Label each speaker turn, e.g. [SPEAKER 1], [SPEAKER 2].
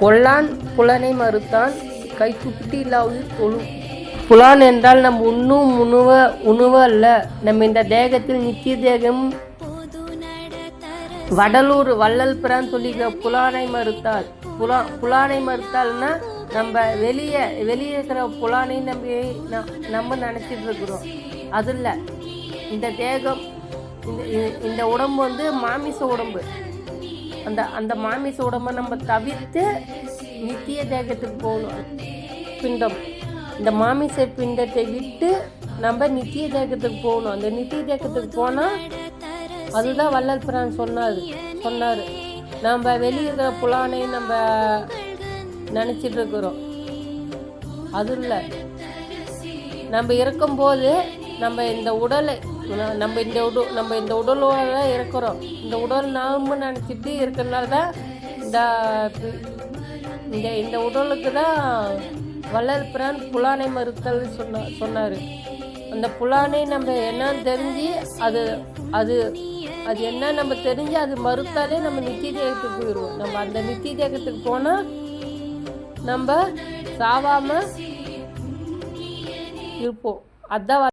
[SPEAKER 1] கொல்லான் புலனை மறுத்தான் கைக்குட்டி இல்லாவது தொழு. புலான் என்றால் நம் உண்ணும் உணவ உணவு அல்ல. நம்ம இந்த தேகத்தில் நித்திய தேகம் வடலூர் வள்ளல் பிரான் சொல்லிக்க புலானை மறுத்தால் புலா புலானை மறுத்தால்னா நம்ம வெளியே வெளியே இருக்கிற புலானை நம்ம ந- நம்ம நினச்சிட்டு இருக்கிறோம். அது இல்லை. இந்த தேகம் இந்த இந்த உடம்பு வந்து மாமிச உடம்பு. அந்த அந்த மாமிச உடம்பை நம்ம தவிர்த்து நித்திய தேகத்துக்கு போகணும். பிண்டம். இந்த மாமிச பிண்டத்தை விட்டு நம்ம நித்திய தேகத்துக்கு போகணும். அந்த நித்திய தேகத்துக்கு போனால் அதுதான் வள்ளல் பிரான் சொன்னார். சொன்னார். நம்ம வெளியே இருக்கிற புலானை நம்ம நினச்சிட்டு இருக்கிறோம். அது இல்லை. நம்ம இருக்கும்போது நம்ம இந்த உடலை நம்ம இந்த உடு நம்ம இந்த உடலோட தான் இருக்கிறோம். இந்த உடல் நாம நினச்சிட்டு இருக்கிறனால தான் இந்த இந்த இந்த உடலுக்கு தான் வள்ளல் பிரான் புலானை மறுத்தல் சொன்ன சொன்னார். அந்த புலானை நம்ம என்னன்னு தெரிஞ்சு அது அது அது என்ன நம்ம தெரிஞ்சு அது மறுத்தாலே நம்ம நித்திய தேகத்துக்கு போயிடுவோம். நம்ம அந்த நித்திய தேகத்துக்கு போனால் நம்ம சாவாமல் இருப்போம். அதான்